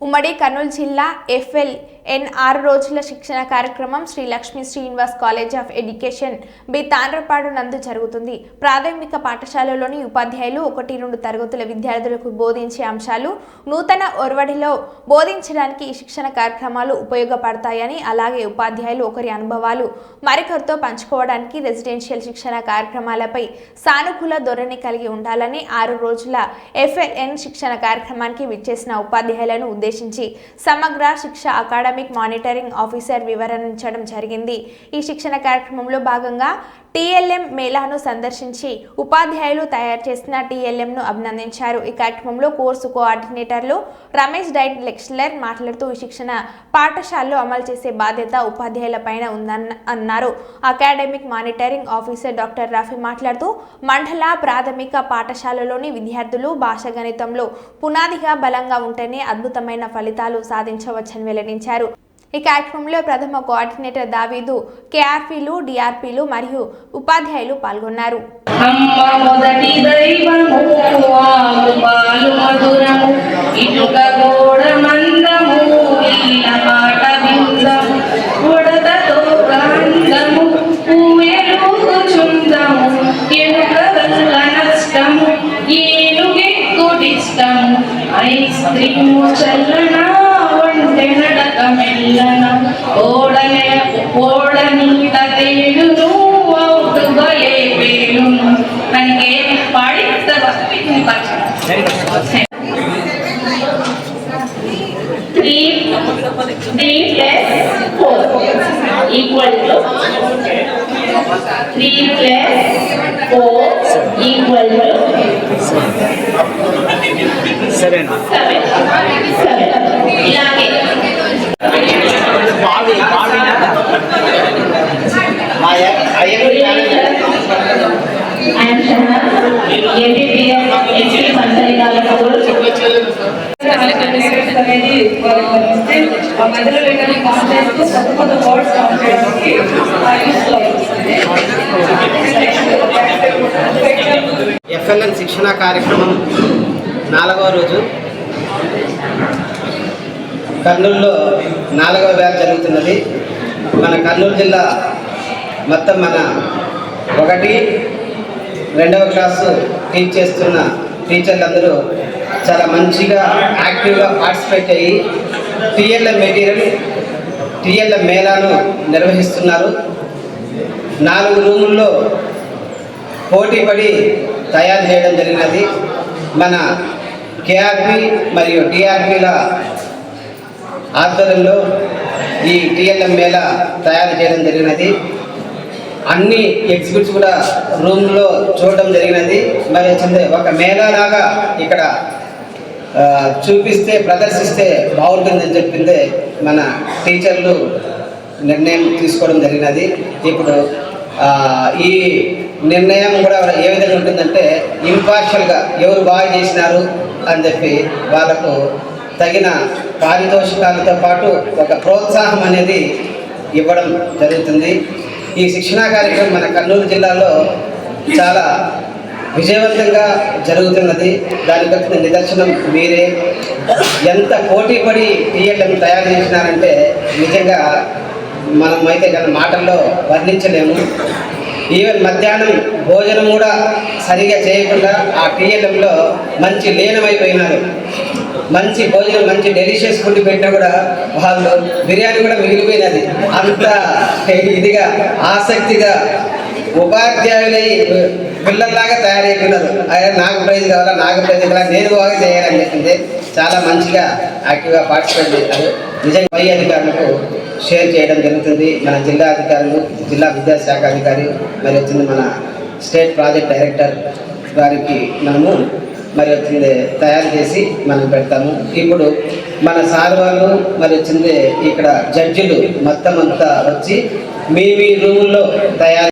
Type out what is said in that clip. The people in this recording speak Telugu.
ఉమ్మడి కర్నూలు జిల్లా ఎఫ్ఎల్ ఎన్ ఆరు రోజుల శిక్షణ కార్యక్రమం Sri Lakshmi Srinivas college of education B Tandrapadu నందు జరుగుతుంది. ప్రాథమిక పాఠశాలలోని ఉపాధ్యాయులు ఒకటి రెండు తరగతుల విద్యార్థులకు బోధించే అంశాలు నూతన ఒరవడిలో బోధించడానికి ఈ శిక్షణ కార్యక్రమాలు ఉపయోగపడతాయని అలాగే ఉపాధ్యాయులు ఒకరి అనుభవాలు మరొకరితో పంచుకోవడానికి రెసిడెన్షియల్ శిక్షణ కార్యక్రమాలపై సానుకూల ధోరణి కలిగి ఉండాలని ఆరు రోజుల ఎఫ్ఎల్ఎన్ శిక్షణ కార్యక్రమానికి విచ్చేసిన ఉపాధ్యాయులను ఉద్దేశించి సమగ్ర శిక్ష అకాడమీ అకాడమిక్ మానిటరింగ్ ఆఫీసర్ వివరించడం జరిగింది. ఈ శిక్షణ కార్యక్రమంలో భాగంగా టీఎల్ఎం మేళాను సందర్శించి ఉపాధ్యాయులు తయారు చేసిన టీఎల్ఎంను అభినందించారు. ఈ కార్యక్రమంలో కోర్సు కోఆర్డినేటర్లు రమేష్ డైట్ లెక్చరర్ మాట్లాడుతూ ఈ శిక్షణ పాఠశాలలో అమలు చేసే బాధ్యత ఉపాధ్యాయులపైన ఉందన్న అన్నారు. Academic monitoring officer doctor Rafi మాట్లాడుతూ మండల ప్రాథమిక పాఠశాలలోని విద్యార్థులు భాష గణితంలో పునాదిగా బలంగా ఉంటేనే అద్భుతమైన ఫలితాలు సాధించవచ్చని వెల్లడించారు. ఈ కార్యక్రమంలో ప్రథమ కోఆర్డినేటర్ దావీదు కేఆర్పీలు డిఆర్పీలు మరియు ఉపాధ్యాయులు పాల్గొన్నారు. ఐస్ క్రీము చల్లనా ಮೆಲ್ಲನ ಓಡನೆ ಓಡನಿಂದ ತೇಳುನು ಒಟ್ಟುಗಲೇ ಬೇಳುನು ನನಗೆ ಪಾಡಿದ ಭಕ್ತಿ three three plus four equal to three plus four equal to seven seven seven ಇಲಾಗೆ Shahana అనేది ఆ మధ్యలో కొత్త కొత్త వర్డ్స్ కౌంట్ చేయడానికి ఎఫ్ఎల్ఎన్ శిక్షణ కార్యక్రమం నాలుగవ రోజు. కర్నూలులో నాలుగవ బ్యాచ్ జరుగుతున్నది. మన కర్నూలు జిల్లా మొత్తం మన ఒకటి రెండవ క్లాసు టీచ్ చేస్తున్న టీచర్లందరూ చాలా మంచిగా యాక్టివ్గా పార్టిసిపేట్ అయ్యి టీఎల్ఎ మెటీరియల్ టీఎల్ఎం మేళాను నిర్వహిస్తున్నారు. నాలుగు రూముల్లో పోటీ పడి తయారు చేయడం జరిగినది. మన కేఆర్పి మరియు టీఆర్పీల ఆధ్వర్యంలో ఈ టీఎల్ఎం మేళా తయారు చేయడం జరిగినది. అన్ని ఎగ్జిబిట్స్ కూడా రూమ్లో చూడడం జరిగినది. మరి ఒక మేళాలాగా ఇక్కడ చూపిస్తే ప్రదర్శిస్తే బాగుంటుందని చెప్పింది మన టీచర్లు నిర్ణయం తీసుకోవడం జరిగినది. ఇప్పుడు ఈ నిర్ణయం కూడా ఏ విధంగా ఉంటుందంటే ఇంపార్షియల్గా ఎవరు బాగా చేసినారు అని చెప్పి వాళ్ళకు తగిన పారితోషికాలతో పాటు ఒక ప్రోత్సాహం అనేది ఇవ్వడం జరుగుతుంది. ఈ శిక్షణా కార్యక్రమం మన కర్నూలు జిల్లాలో చాలా విజయవంతంగా జరుగుతున్నది. దానికి నిదర్శనం మీరే. ఎంత పోటీ పడి టీఎల్ఎం తయారు చేసినారంటే నిజంగా మనం అయితే గల మాటల్లో వర్ణించలేము. ఈవెన్ మధ్యాహ్నం భోజనం కూడా సరిగా చేయకుండా ఆ టీఎల్ఎంలో మంచి లీనమైపోయినారు. మంచి భోజనం మంచి డెలిషియస్ ఫుడ్ పెట్టినా కూడా వాళ్ళు బిర్యానీ కూడా మిగిలిపోయినది. అంత ఇదిగా ఆసక్తిగా ఉపాధ్యాయులై పిల్లల్లాగా తయారైపోయినారు. అయ్యా నాకు ప్రైజ్ కావాలా నాకు ప్రైజ్ కావాలా నేను బాగా చేయాలని చెప్పింది చాలా మంచిగా యాక్టివ్గా పార్టిసిపేట్ చేశారు. నిజంగా పై అధికారులకు షేర్ చేయడం జరుగుతుంది. మన జిల్లా అధికారులు జిల్లా విద్యాశాఖ అధికారి మరి వచ్చింది మన స్టేట్ ప్రాజెక్ట్ డైరెక్టర్ గారికి మనము మరి వచ్చింది తయారు చేసి మనం పెడతాము. ఇప్పుడు మన సార్ వాళ్ళు మరి వచ్చింది ఇక్కడ జడ్జిలు మొత్తం అంతా వచ్చి మీ మీ రూముల్లో తయారు